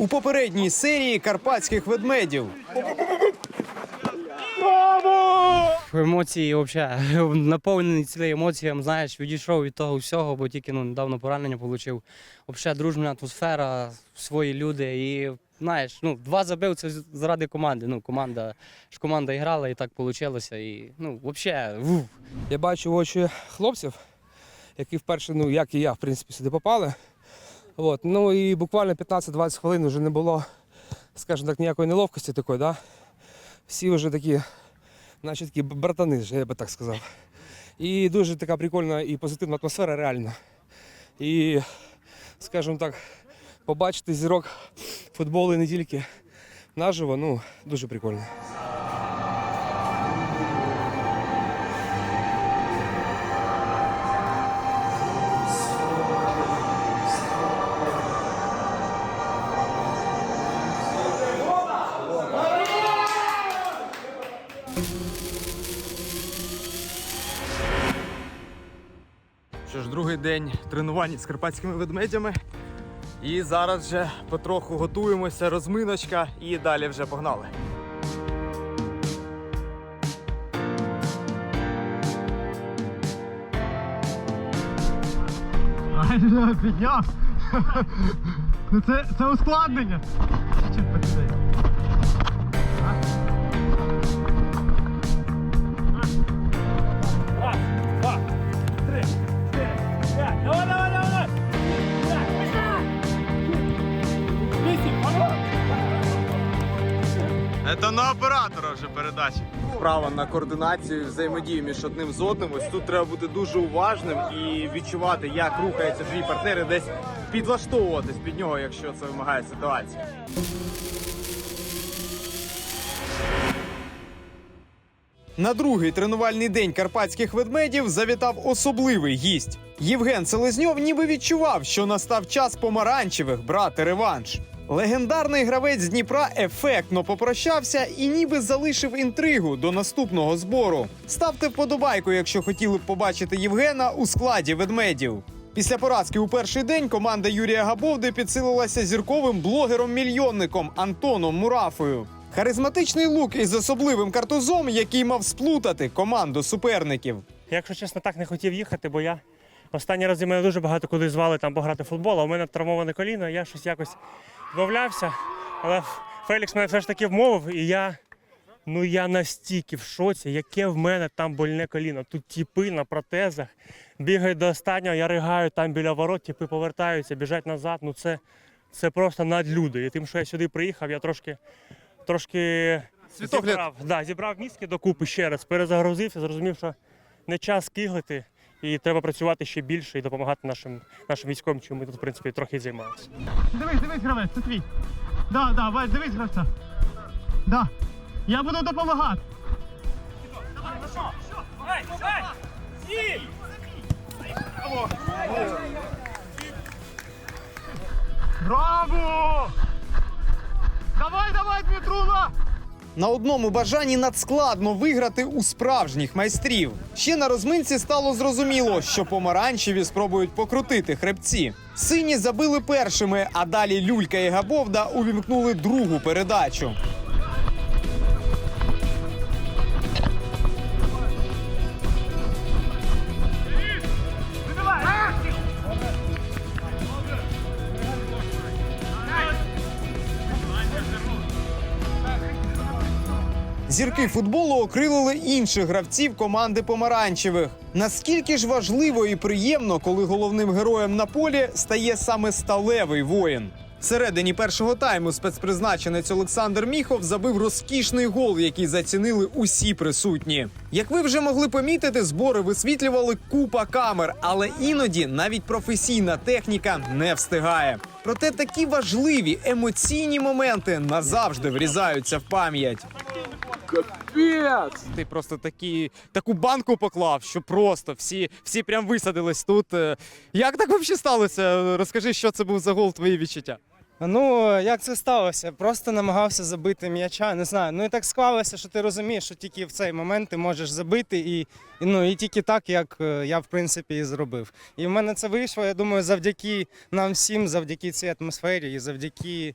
у попередній серії карпатських ведмедів. Емоції взагалі наповнений цілий емоціям, знаєш, відійшов від того всього, бо тільки ну, недавно поранення отримав. Взагалі дружна атмосфера, свої люди. І знаєш, ну, два забив це заради команди. Ну, команда ж команда грала і так вийшло. І ну, взагалі, уф. Я бачу очі хлопців, які вперше, ну як і я, в принципі, сюди попали. От. Ну і буквально 15-20 хвилин вже не було, скажімо так, ніякої неловкості такої, да? Всі вже такі, наче такі братани, я би так сказав. І дуже така прикольна і позитивна атмосфера реально. І, скажімо так, побачити зірок футболу і не тільки наживо, ну, дуже прикольно. День тренувань з карпатськими ведмедями. І зараз вже потроху готуємося, розминочка і далі вже погнали. Підняв. Ну це, це ускладнення. Чуть Це на оператора вже передачі. Вправа на координацію, взаємодію між одним з одним. Ось тут треба бути дуже уважним і відчувати, як рухається твій партнер, і десь підлаштовуватись під нього, якщо це вимагає ситуація. На другий тренувальний день карпатських ведмедів завітав особливий гість. Євген Селезньов ніби відчував, що настав час помаранчевих брати реванш. Легендарний гравець з Дніпра ефектно попрощався і ніби залишив інтригу до наступного збору. Ставте вподобайку, якщо хотіли б побачити Євгена у складі ведмедів. Після поразки у перший день команда Юрія Габовди підсилилася зірковим блогером-мільйонником Антоном Мурафою. Харизматичний лук із особливим картузом, який мав сплутати команду суперників. Якщо чесно, так не хотів їхати, бо я останні рази мене дуже багато куди звали там пограти в футбол, а у мене травмоване коліно, я щось якось відмовлявся. Але Фелікс мене все ж таки вмовив, і я. Ну я настільки в шоці, яке в мене там больне коліно. Тут тіпи на протезах, бігають до останнього, я ригаю там біля ворот, тіпи повертаються, біжать назад. Ну це, це просто надлюди. І тим, що я сюди приїхав, я трошки, трошки Світогляд. зібрав, да, зібрав мізки докупи ще раз, перезагрузився, зрозумів, що не час киглити, і треба працювати ще більше і допомагати нашим, нашим військовим, чим ми тут, в принципі, трохи і займалися. Дивись, дивись, гравець, це твій. Да, да, Вась, дивись, гравця. Да. Я буду допомагати. Браво! Давай, давай, Дмитруна! На одному бажанні надскладно виграти у справжніх майстрів. Ще на розминці стало зрозуміло, що помаранчеві спробують покрутити хребці. Сині забили першими, а далі Люлька і Габовда увімкнули другу передачу. Зірки футболу окрилили інших гравців команди помаранчевих. Наскільки ж важливо і приємно, коли головним героєм на полі стає саме сталевий воїн. Всередині першого тайму спецпризначенець Олександр Міхов забив розкішний гол, який зацінили усі присутні. Як ви вже могли помітити, збори висвітлювали купа камер, але іноді навіть професійна техніка не встигає. Проте такі важливі емоційні моменти назавжди врізаються в пам'ять. Ти просто такі, таку банку поклав, що просто всі, всі прям висадились тут. Е, Як так взагалі сталося? Розкажи, що це був за гол, твої відчуття. Ну, як це сталося? Просто намагався забити м'яча, не знаю. Ну і так склалося, що ти розумієш, що тільки в цей момент ти можеш забити, і, ну, і тільки так, як е, я в принципі і зробив. І в мене це вийшло, я думаю, завдяки нам всім, завдяки цій атмосфері і завдяки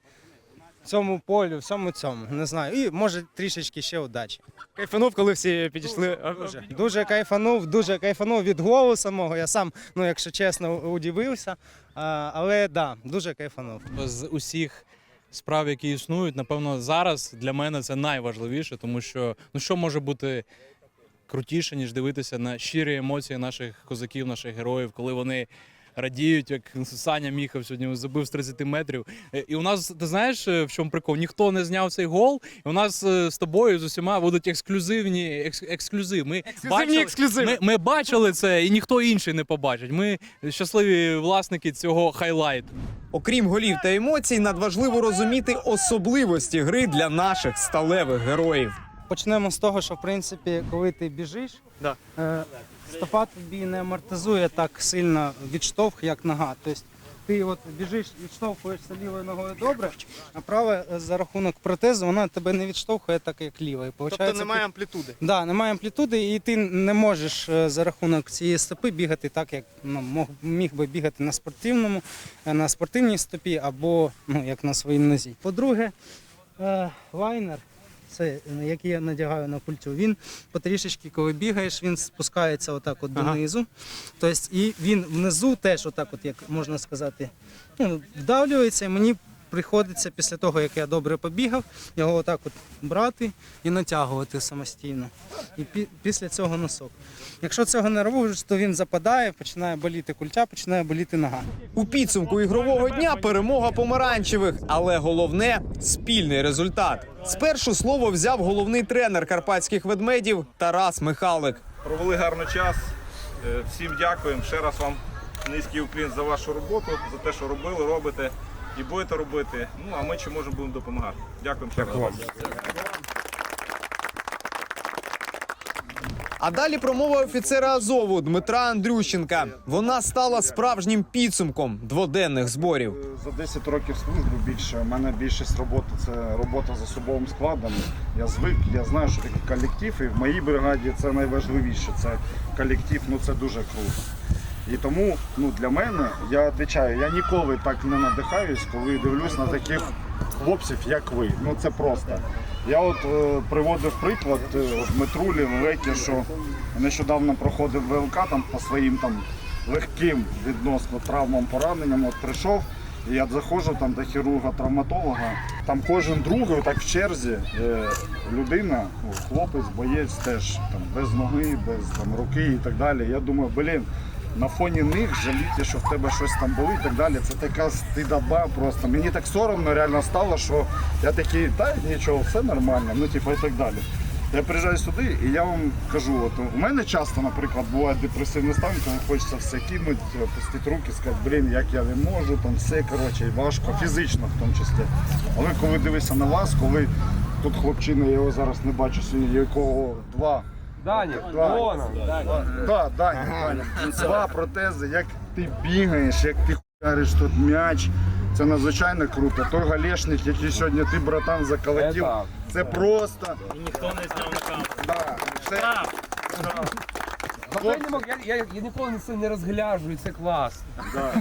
цьому полю, всьому цьому. Не знаю. І може трішечки ще удачі. Кайфанув, коли всі підійшли. Дуже, дуже кайфанув, дуже кайфанув від голу самого. Я сам, ну якщо чесно, удивився. А, але да, дуже кайфанув. з усіх справ, які існують, напевно, зараз для мене це найважливіше, тому що ну що може бути крутіше, ніж дивитися на щирі емоції наших козаків, наших героїв, коли вони. Радіють, як Саня Міхов сьогодні забив з 30 метрів. Е, І у нас, ти знаєш, е, в чому прикол? Ніхто не зняв цей гол. І у нас е, з тобою з усіма будуть ексклюзивні екс, ексклюзив. Ми Ексклюзивні ексклюзиви. Ми, ми бачили це, і ніхто інший не побачить. Ми щасливі власники цього хайлайту. Окрім голів та емоцій, надважливо розуміти особливості гри для наших сталевих героїв. Почнемо з того, що в принципі, коли ти біжиш, Да. е, стопа тобі не амортизує так сильно відштовх, як нога. Тобто ти от біжиш, відштовхуєшся лівою ногою добре, а права е, за рахунок протезу вона тебе не відштовхує так, як ліва. І Тобто немає ти- амплітуди. Да, немає амплітуди, і ти не можеш е, за рахунок цієї стопи бігати так, як ну, мог, міг би бігати на спортивному, е, на спортивній стопі або ну, як на своїй нозі. По-друге, е, лайнер, це е, який я надягаю на культю, він потрішечки, коли бігаєш, він спускається отак от Ага. донизу. Тобто, і він внизу теж, отак, от, як можна сказати, ну, вдавлюється, і мені приходиться після того, як я добре побігав, його отак от брати і натягувати самостійно. І пі- після цього носок. Якщо цього не робиш, то він западає, починає боліти культя, починає боліти нога. У підсумку ігрового дня перемога помаранчевих, але головне спільний результат. Спершу слово взяв головний тренер карпатських ведмедів Тарас Михалик. Провели гарний час. Е, Всім дякуємо. Ще раз вам низький уклін за вашу роботу, за те, що робили, робите і будете робити. Ну а ми чи можемо будемо допомагати. Дякуємо ще раз. А далі промова офіцера Азову Дмитра Андрющенка. Вона стала справжнім підсумком дводенних зборів. За 10 років служби більше. У мене більшість роботи це робота з особовим складом. Я звик, я знаю, що таке колектив, і в моїй бригаді це найважливіше. Це колектив, ну це дуже круто. І тому ну, для мене, я відповідаю, я ніколи так не надихаюсь, коли дивлюсь на таких хлопців, як ви. Ну це просто. Я от е, приводив приклад е, от Дмитрулі, Леті, що нещодавно проходив ВЛК там по своїм там легким відносно травмам, пораненням. От прийшов, і я заходжу там до хірурга-травматолога. Там кожен другий, так в черзі, е, людина, хлопець, боєць теж там без ноги, без там руки і так далі. Я думаю, блін. На фоні них жаліти, що в тебе щось там болить і так далі. Це така стидоба просто. Мені так соромно реально стало, що я такий, та нічого, все нормально, ну типу і так далі. Я приїжджаю сюди і я вам кажу, от у мене часто, наприклад, буває депресивний стан, коли хочеться все кинути, опустити руки, сказати, блін, як я не можу, там все коротше, і важко, фізично в тому числі. Але коли дивишся на вас, коли тут хлопчина, я його зараз не бачу якого два. Дані, да, да, Даня, Даня. Два протези, як ти бігаєш, як ти хуяриш тут м'яч. Це надзвичайно круто. Той галешник, який сьогодні ти, братан, заколотив, це просто. І ніхто не зняв на камеру. Да, це... Я, не мог, я, я, я ніколи це не розгляджую, це класно. Да.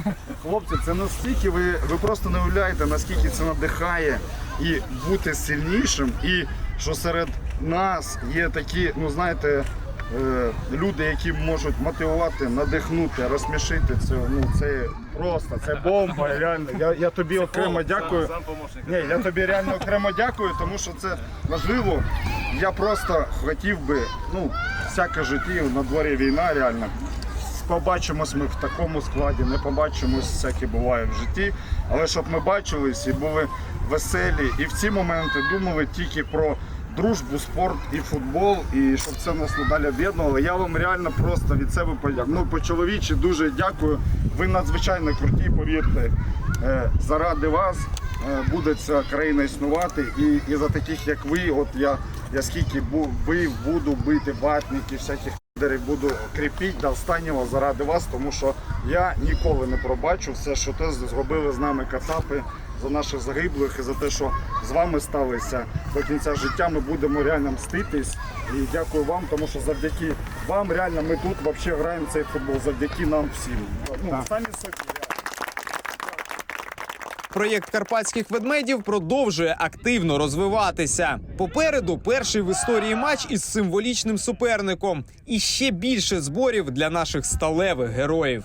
Хлопці, це настільки ви, ви просто не уявляєте, наскільки це надихає і бути сильнішим, і що серед нас є такі, ну знаєте, е, люди, які можуть мотивувати, надихнути, розсмішити це. Ну це просто це бомба. Реально. Я, я тобі окремо дякую. Ні, я тобі реально окремо дякую, тому що це важливо. Я просто хотів би, ну, всяке житті, на дворі війна реально. Побачимось ми в такому складі, не побачимось, всяке буває в житті. Але щоб ми бачились і були веселі, і в ці моменти думали тільки про дружбу, спорт і футбол, і щоб це нас надалі об'єднувало. Я вам реально просто від себе. Ну, по-чоловічі дуже дякую. Ви надзвичайно круті, повірте. Е, Заради вас е, буде ця країна існувати. І, і за таких, як ви, от я, я скільки бу, бив, буду бити ватників, всяких лідерів буду кріпіть до останнього заради вас, тому що я ніколи не пробачу все, що те зробили з нами кацапи за наших загиблих і за те, що з вами сталося до кінця життя. Ми будемо реально мститись. І дякую вам, тому що завдяки вам реально ми тут взагалі граємо цей футбол, завдяки нам всім. Ну, самі собі. Проєкт карпатських ведмедів продовжує активно розвиватися. Попереду перший в історії матч із символічним суперником і ще більше зборів для наших сталевих героїв.